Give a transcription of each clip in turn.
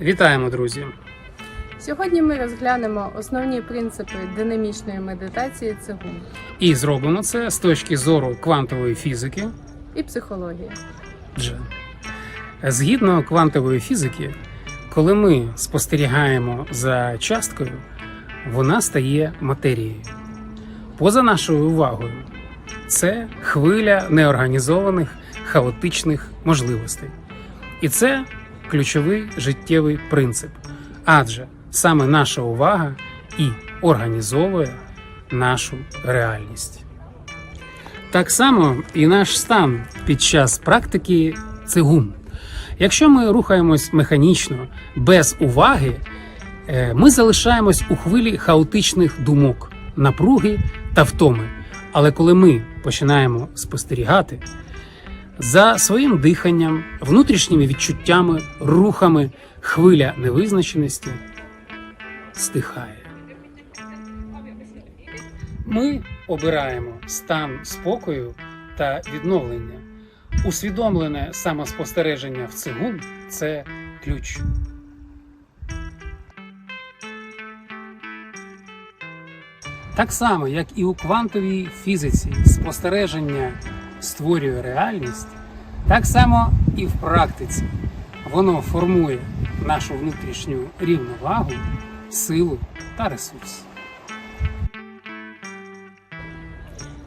Вітаємо, друзі! Сьогодні ми розглянемо основні принципи динамічної медитації цигун І зробимо це з точки зору квантової фізики. і психології. Дже. Згідно квантової фізики, коли ми спостерігаємо за часткою, вона стає матерією. Поза нашою увагою, це хвиля неорганізованих хаотичних можливостей. І це ключовий життєвий принцип. Адже саме наша увага і організовує нашу реальність. Так само і наш стан під час практики цигун. Якщо ми рухаємось механічно, без уваги, е, ми залишаємось у хвилі хаотичних думок, напруги та втоми. Але коли ми починаємо спостерігати за своїм диханням, внутрішніми відчуттями, рухами, хвиля невизначеності стихає. Ми обираємо стан спокою та відновлення. Усвідомлене самоспостереження в цигун це ключ. Так само, як і у квантовій фізиці спостереження створює реальність, так само і в практиці воно формує нашу внутрішню рівновагу, силу та ресурс.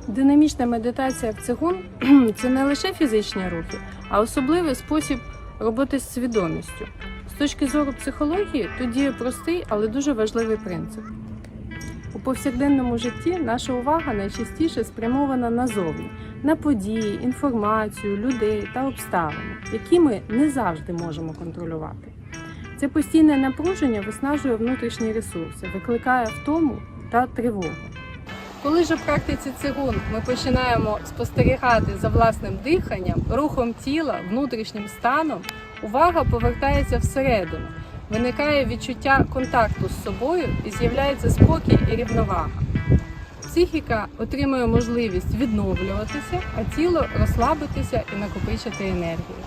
Динамічна медитація в цигун це не лише фізичні рухи, а особливий спосіб роботи з свідомістю. З точки зору психології тут діє простий, але дуже важливий принцип. У повсякденному житті наша увага найчастіше спрямована назовні, на події, інформацію, людей та обставини, які ми не завжди можемо контролювати. Це постійне напруження виснажує внутрішні ресурси, викликає втому та тривогу. Коли ж у практиці цигун ми починаємо спостерігати за власним диханням, рухом тіла, внутрішнім станом, увага повертається всередину, виникає відчуття контакту з собою і з'являється спокій і рівновага. Психіка отримує можливість відновлюватися, а тіло розслабитися і накопичити енергію.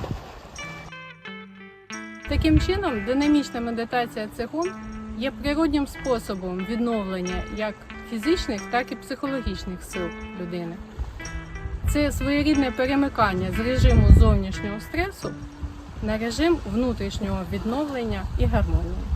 Таким чином, динамічна медитація цигун є природнім способом відновлення як фізичних, так і психологічних сил людини. Це своєрідне перемикання з режиму зовнішнього стресу на режим внутрішнього відновлення і гармонії.